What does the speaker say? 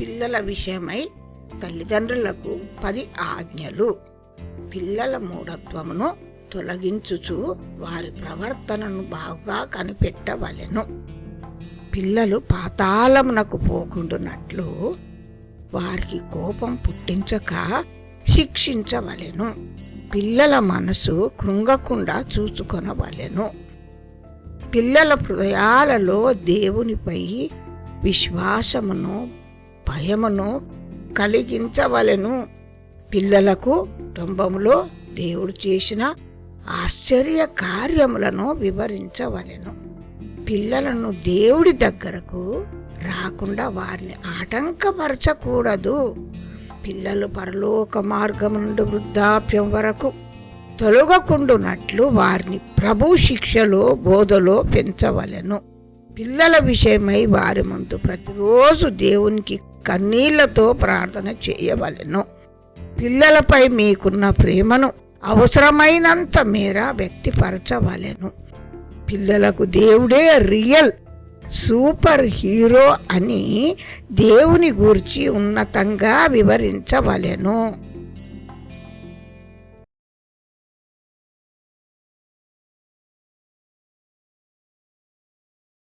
పిల్లల విషయమై తల్లిదండ్రులకు పది ఆజ్ఞలు. పిల్లల మూఢత్వమును తొలగించుచు వారి ప్రవర్తనను బాగా కనిపెట్టవలెను. పిల్లలు పాతాళమునకు పోకుండునట్లు వారికి కోపం పుట్టించక శిక్షించవలెను. పిల్లల మనసు కృంగకుండా చూసుకొనవలెను పిల్లల హృదయాలలో దేవునిపై విశ్వాసమును భయమును కలిగించవలెను. పిల్లలకు కుటుంబంలో దేవుడు చేసిన ఆశ్చర్య కార్యములను వివరించవలెను. పిల్లలను దేవుడి దగ్గరకు రాకుండా వారిని ఆటంకపరచకూడదు. పిల్లలు పరలోక మార్గం నుండి వృద్ధాప్యం వరకు తొలగకుండునట్లు వారిని ప్రభు శిక్షలో బోధలో పెంచవలెను. పిల్లల విషయమై వారి ముందు ప్రతిరోజు దేవునికి కన్నీళ్ళతో ప్రార్థన చేయవలెను. పిల్లలపై మీకున్న ప్రేమను అవసరమైనంత మేర వ్యక్తిపరచవలెను. పిల్లలకు దేవుడే రియల్ సూపర్ హీరో అని దేవుని గూర్చి ఉన్నతంగా వివరించవలెను.